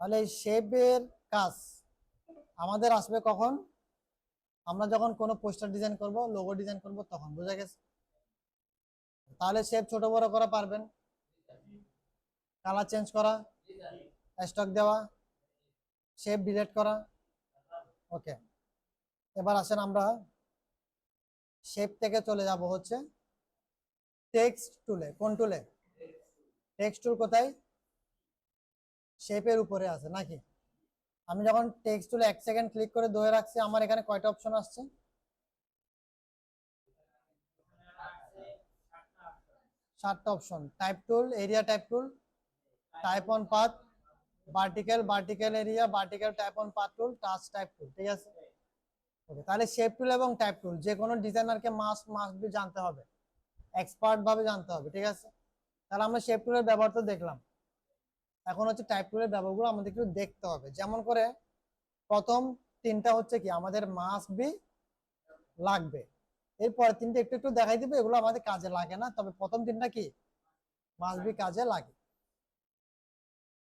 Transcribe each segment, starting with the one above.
তাহলে এই শেপের কাজ আমাদের আসবে কখন? আমরা যখন কোনো পোস্টার ডিজাইন করব লোগো ডিজাইন করব, তখন, বোঝা গেছে? তাহলে শেপ ছোট বড় করা পারবেন। কালার চেঞ্জ করা স্টক দেওয়া শেপ ডিলেট করা। ওকে এবার আসেন আমরা শেপ থেকে চলে যাব হচ্ছে টেক্সট টুলে কোন টুলে টেক্সট টুল কোথায়? শেপের উপরে আছে নাকি? আমি যখন টেক্সট টুলে এক সেকেন্ড ক্লিক করে ধরে রাখছি, আমার এখানে কয়টা অপশন আসছে? সাতটা option type tool area type tool type on path vertical vertical area vertical type on path tool touch type tool ঠিক আছে? ওকে তাহলে শেপ টুল এবং টাইপ টুল যে কোনো ডিজাইনারকে মাস্ট বি জানতে হবে। এক্সপার্ট ভাবে জানতে হবে, ঠিক আছে? তাহলে আমরা শেপ টুলের ব্যবহার তো দেখলাম। এখন হচ্ছে টাইপ টুলের ব্যবহারগুলো আমাদের একটু দেখতে হবে। যেমন করে প্রথম তিনটা হচ্ছে কি, আমাদের মাস বি লাগবে। এরপর তিনটা একটু একটু দেখাই দিবে, এগুলো আমাদের কাজে লাগে না। তবে প্রথম তিনটা কি? মাস্ট বি কাজে লাগে।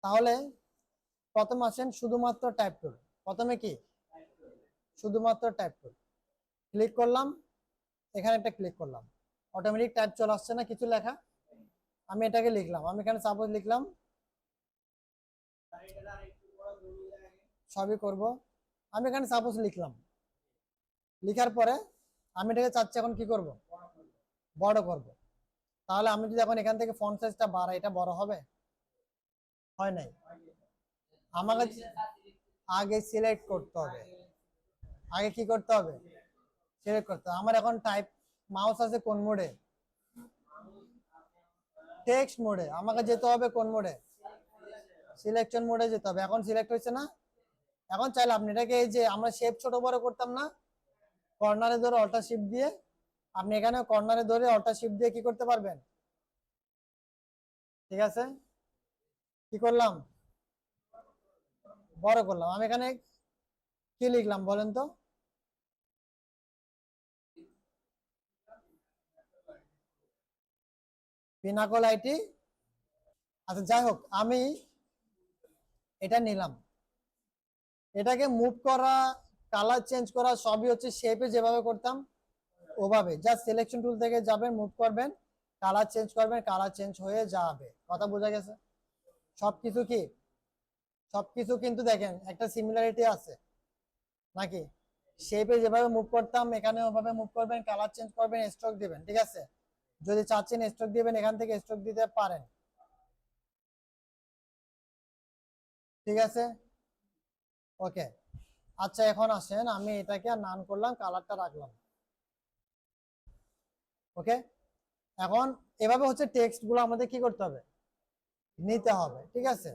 তাহলে প্রথম আসেন শুধুমাত্র টাইপ টুল প্রথমে কি? শুধুমাত্র টাইপ টুল ক্লিক করলাম, এখানে একটা ক্লিক করলাম। অটোমেটিক টাইপ চলে আসছে না কিছু লেখা? আমি এটাকে লিখলাম। আমি এখানে সাপোজ লিখলাম সবই করব। আমি এখানে সাপোজ লিখলাম। লিখার পরে আমি এটাকে চাচ্ছি এখন কি করব? বড় করব। তাহলে আমি যদি এখন এখান থেকে ফন্ট সাইজটা বাড়াই, এটা বড় হবে? হয় নাই? আমাকে আগে সিলেক্ট করতে হবে। আগে কি করতে হবে? সিলেক্ট করতে হবে। আমার এখন টাইপ মাউস আছে কোন মোডে টেক্সট মোডে আমাকে যেতে হবে কোন মোডে সিলেকশন মোডে যেতে হবে। এখন সিলেক্ট হয়েছে না? এখন চাইলে আপনি এটাকে এই যে আমরা শেপ ছোট বড় করতাম না কর্নারে ধরে অল্টা শিফট দিয়ে, আপনি এখানে কর্নারে ধরে অল্টা শিফট দিয়ে কি করতে পারবেন? ঠিক আছে? কি করলাম? বড় করলাম। আমি এখানে কি লিখলাম বলেন তো? পিনাকল আইটি আচ্ছা যাই হোক, আমি এটা নিলাম। এটাকে মুভ করা কালার চেঞ্জ করা সবই হচ্ছে শেপে যেভাবে করতাম, ওভাবে। জাস্ট সিলেকশন টুল থেকে যাবেন মুভ করবেন কালার চেঞ্জ করবেন কালার চেঞ্জ হয়ে যাবে। কথা বোঝা গেছে? সব সবকিছু কি? সবকিছু কিন্তু দেখেন, একটা সিমিলারিটি আছে। নাকি? শেপে যেভাবে মুভ করতাম, এখানে ওভাবে মুভ করবেন কালার চেঞ্জ করবেন স্ট্রোক দিবেন, ঠিক আছে? যদি চাচ্ছেন স্ট্রোক দিবেন, এখান থেকে স্ট্রোক দিতে পারেন। ঠিক আছে? ওকে আচ্ছা এখন আসেন, আমি এটাকে নান করলাম, কালারটা রাখলাম। ওকে এখন এভাবে হচ্ছে টেক্সটগুলো আমাদের কি করতে হবে? নিতে হবে, ঠিক আছে?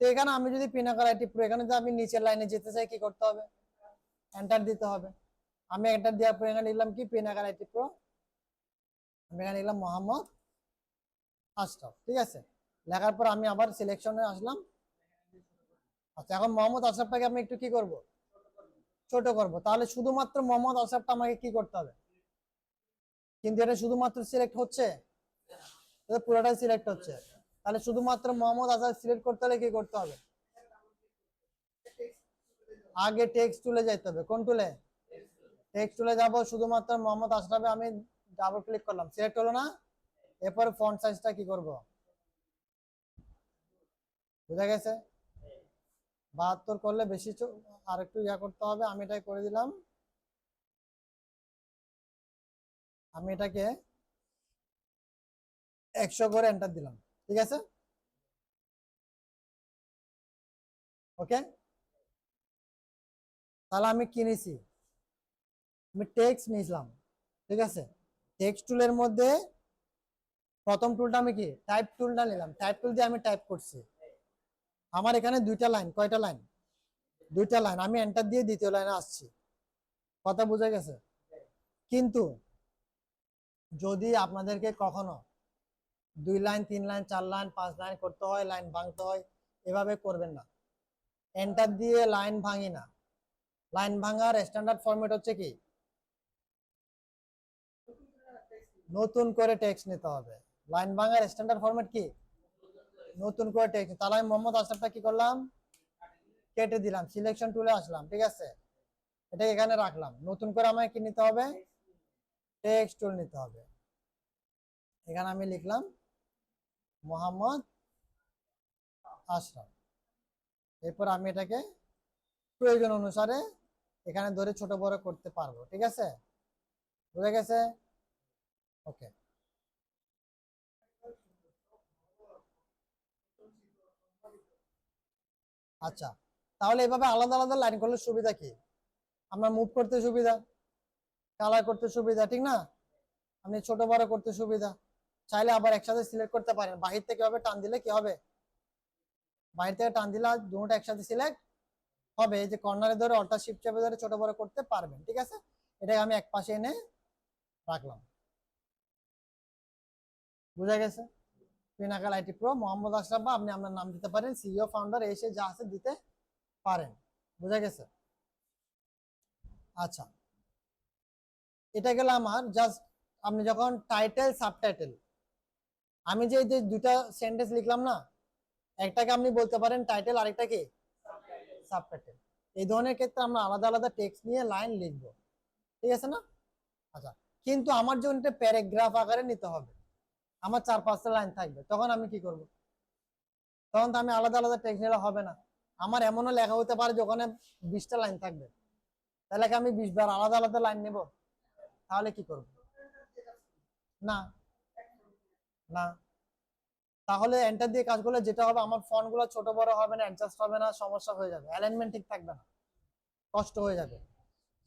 তো এখানে আমি যদি পিনাকার আইটি প্রো, এখানে যদি আমি নিচের লাইনে যেতে চাই, কি করতে হবে? এন্টার দিতে হবে। আমি এন্টার দেওয়ার পর এখানে লিখলাম কি? Pinnacle IT pro. আমি এখানে লিখলাম মোহাম্মদ আশরাফ, ঠিক আছে? লেখার পর আমি আবার সিলেকশনে আসলাম। আচ্ছা এখন মোহাম্মদ আশরাফটাকে আমি একটু কি করব? ছোট করব। তাহলে শুধুমাত্র মোহাম্মদ আশরাফটা আমাকে কি করতে হবে? কিন্তু এটা শুধুমাত্র সিলেক্ট হচ্ছে? পুরোটাই সিলেক্ট হচ্ছে। তাহলে শুধুমাত্র মোহাম্মদ আশরাফ সিলেক্ট করতে হলে কি করতে হবে? আগে টেক্সট টুলে যেতে হবে। কোন টুলে টেক্সট টুলে যাব, শুধুমাত্র মোহাম্মদ আশরাফে আমি ডাবল ক্লিক করলাম। সিলেক্ট হলো না? এরপর ফন্ট সাইজটা কি করব? বুঝা গেছে? বাহাত্তর করলে বেশি আর একটু ইয়া করতে হবে, আমি এটাই করে দিলাম। আমি এটাকে একশো করে এন্টার দিলাম, ঠিক আছে? ওকে তাহলে আমি কিনেছি আমি টেক্সট নিয়েছিলাম, ঠিক আছে? টেক্সট টুলের মধ্যে প্রথম টুলটা আমি কি? টাইপ টুলটা নিলাম টাইপ টুল দিয়ে আমি টাইপ করছি। আমার এখানে দুইটা লাইন, কয়টা লাইন? দুইটা লাইন। আমি এন্টার দিয়ে দ্বিতীয় লাইনে আসছি। কথা বোঝা গেছে? কিন্তু যদি আপনাদেরকে কখনো দুই লাইন, তিন লাইন, চার লাইন, পাঁচ লাইন করতে হয়, লাইন ভাঙতে হয়, এভাবে করবেন না। এন্টার দিয়ে লাইন ভাঙি না। লাইন ভাঙার স্ট্যান্ডার্ড ফরম্যাট হচ্ছে কি? নতুন করে টেক্সট নিতে হবে। লাইন ভাঙার স্ট্যান্ডার্ড ফরম্যাট কি? নতুন করে টেক্সট তাহলে আমি মোহাম্মদ আশরাফটা কি করলাম? কেটে দিলাম সিলেকশন টুলে আসলাম, ঠিক আছে? এটা এখানে রাখলাম। নতুন করে আমায় কি নিতে হবে? টেক্সট টুল নিতে হবে। এখানে আমি লিখলাম, মোহাম্মদ আশরাফ। এরপর আমি এটাকে প্রয়োজন অনুসারে এখানে ধরে ছোট বড় করতে পারব, ঠিক আছে? বুঝে গেছে? ওকে আচ্ছা তাহলে এভাবে আলাদা আলাদা লাইন করলে সুবিধা কি? আমরা মুভ করতে সুবিধা কালার করতে সুবিধা, ঠিক না? আপনি ছোট বড় করতে সুবিধা। চাইলে আবার একসাথে সিলেক্ট করতে পারেন। বাহির থেকে হবে, টান দিলে কি হবে? বাহির থেকে টান দিলে দুটো একসাথে সিলেক্ট হবে। যে কর্নারে ধরে অল্টার শিফট চেপে ধরে ছোট বড় করতে পারবেন, ঠিক আছে? এটাকে আমি এক পাশে এনে রাখলাম। বুঝা গেছে? Pinnacle IT pro Mohammad Ashraf আপনি আপনার নাম দিতে পারেন সিইও ফাউন্ডার এসে যা আছে দিতে পারেন। বুঝা গেছে? আচ্ছা। এটা গেল আমার জাস্ট আপনি যখন টাইটেল সাবটাইটেল আমি যে এই দুটা সেন্টেন্স লিখলাম না, একটাকে আপনি বলতে পারেন টাইটেল আরেকটা কি সাবটাইটেল এই ধরনের ক্ষেত্রে আমরা আলাদা আলাদা টেক্সট নিয়ে লাইন লিখব। ঠিক আছে না? আচ্ছা। কিন্তু আমার জন্য প্যারাগ্রাফ আকারে নিতে হবে। আমার চার পাঁচটা লাইন থাকবে। তখন আমি কি করব? তখন তো আমি আলাদা আলাদা টেক্সট নিলে হবে না। আমার এমনও লেখা হতে পারে যে ওখানে বিশটা লাইন থাকবে। তাহলে কি আমি বিশ বার আলাদা আলাদা লাইন নেব? তাহলে কি করব? না। না। তাহলে এন্টার দিয়ে কাজ করলে যেটা হবে, আমার ফন্টগুলো ছোট বড় হবে না অ্যাডজাস্ট হবে না, সমস্যা হয়ে যাবে। অ্যালাইনমেন্ট ঠিক থাকবে না। কষ্ট হয়ে যাবে।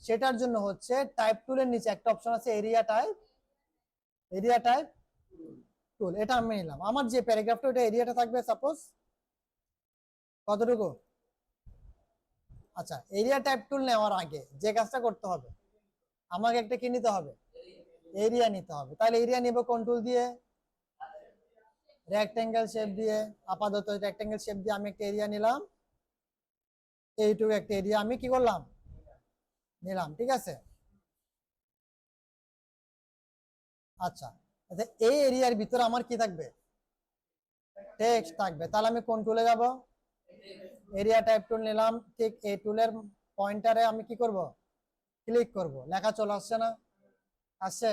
সেটার জন্য হচ্ছে টাইপ টুলের নিচে একটা অপশন আছে area type area type tool এটা আমি নিলাম। আমার যে প্যারাগ্রাফটা ওটা এরিয়াটা থাকবে সাপোজ কতটুকু? আচ্ছা এরিয়া টাইপ টুল নেওয়ার আগে যে কাজটা করতে হবে, আমাকে একটা কি নিতে হবে? এরিয়া নিতে হবে। তাহলে এরিয়া নিব কোন টুল দিয়ে? রেক্টেঙ্গেল শেপ দিয়ে, আপাতত রেক্টেঙ্গেল শেপ দিয়ে আমি একটা এরিয়া নিলাম। এইটুকু একটা এরিয়া আমি কি করলাম? নিলাম, ঠিক আছে? আচ্ছা আচ্ছা এই এরিয়ার ভিতরে আমার কি থাকবে? টেক্সট থাকবে। তাহলে আমি কোন টুলে যাব? এরিয়া টাইপ টুল নিলাম। ঠিক এই টুলের পয়েন্টারে আমি কি করব? ক্লিক করব। লেখা চলে আসছে না? আসছে?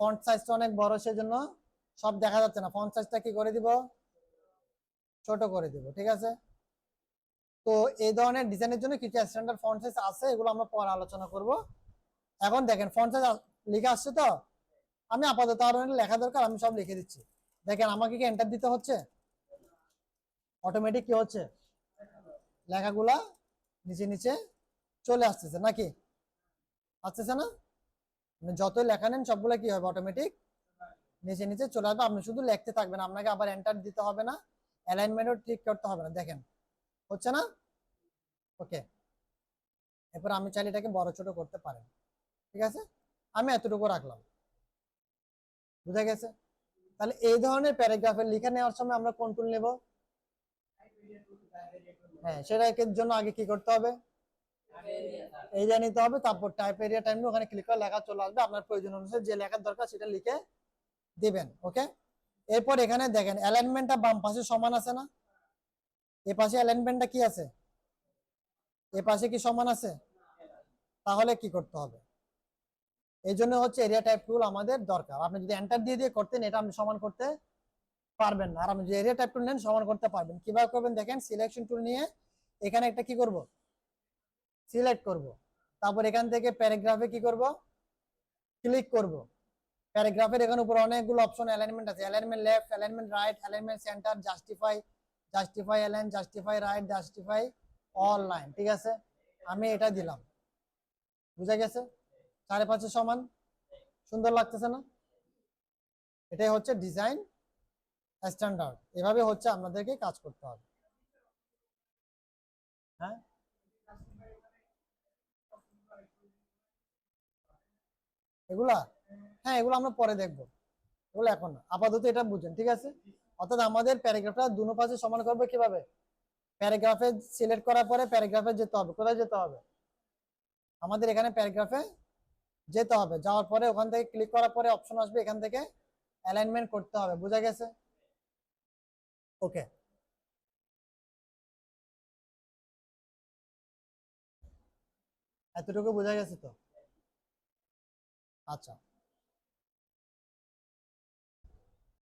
ফন্ট সাইজটা অনেক বড়, সেজন্য সব দেখা যাচ্ছে না। ফন্ট সাইজটা কি করে দিব? ছোট করে দিব, ঠিক আছে? তো এই ধরনের ডিজাইনের জন্য কিছু স্ট্যান্ডার্ড ফন্ট সাইজ আছে, এগুলো আমরা পরে আলোচনা করব। এখন দেখেন ফন্ট সাইজ লিখে আসছে তো? আমি আপাতত আরও লেখা দরকার, আমি সব লিখে দিচ্ছি। দেখেন, আমাকে কি এন্টার দিতে হচ্ছে? অটোমেটিক কি হচ্ছে? লেখাগুলা নিচে নিচে চলে আসতেছে নাকি? আসতেছে না? মানে যতই লেখা নেন, সবগুলো কি হবে? অটোমেটিক নিচে নিচে চলে আসবে। আপনি শুধু লিখতে থাকবেন, আপনাকে আবার এন্টার দিতে হবে না। অ্যালাইনমেন্টও ঠিক করতে হবে না। দেখেন, হচ্ছে না? ওকে এরপর আমি চাইলে এটাকে বড় ছোট করতে পারেন। ঠিক আছে? আমি এতটুকু রাখলাম। বুঝা গেছে? তাহলে এই ধরনের প্যারাগ্রাফের লিখে নেওয়ার সময় আমরা কোন টুল নেব? হ্যাঁ সেটার জন্য আগে কি করতে হবে? এরিয়া নিতে হবে, তারপর টাইপ এরিয়া টাইম ওখানে ক্লিক করে লেখা চলে আসবে। আপনার প্রয়োজন অনুসারে যে লেখার দরকার সেটা লিখে দিবেন ওকে এরপর এখানে দেখেন অ্যালাইনমেন্টটা বাম পাশে সমান আছে না? এ পাশে অ্যালাইনমেন্টটা কি আছে? এ পাশে কি সমান আছে? তাহলে কি করতে হবে? এই জন্য হচ্ছে এরিয়া টাইপ টুল আমাদের দরকার। আপনি যদি এন্টার দিয়ে দিয়ে করতেন, এটা আপনি সমান করতে পারবেন না। আর আপনি যদি এরিয়া টাইপ টুল নেন, সমান করতে পারবেন। কীভাবে করবেন দেখেন সিলেকশন টুল নিয়ে এখানে একটা কি করব? সিলেক্ট করব। তারপর এখান থেকে প্যারাগ্রাফে কি করব? ক্লিক করব। প্যারাগ্রাফের এখানে উপর অনেকগুলো অপশন অ্যালাইনমেন্ট আছে। Alignment left alignment right alignment centre justify justify align justify right justify all line ঠিক আছে? আমি এটা দিলাম। বুঝা গেছে? চারে পাঁচে সমান। সুন্দর লাগতেছে না? এটাই হচ্ছে ডিজাইন স্ট্যান্ডার্ড এভাবে হচ্ছে আপনাদেরকে কাজ করতে হবে। হ্যাঁ? এগুলা? হ্যাঁ এগুলো আমরা পরে দেখব। এগুলো এখন আপাতত এটা বুঝেন, ঠিক আছে? অর্থাৎ আমাদের প্যারাগ্রাফটা দুনো পাশে সমান করবে কীভাবে? প্যারাগ্রাফে সিলেক্ট করার পরে প্যারাগ্রাফে যেতে হবে। কোথায় যেতে হবে? আমাদের এখানে প্যারাগ্রাফে যেতে হবে। যাওয়ার পরে ওখান থেকে ক্লিক করার পরে অপশন আসবে, এখান থেকে অ্যালাইনমেন্ট করতে হবে। বোঝা গেছে? ওকে এতটুকু বোঝা গেছে তো? আচ্ছা।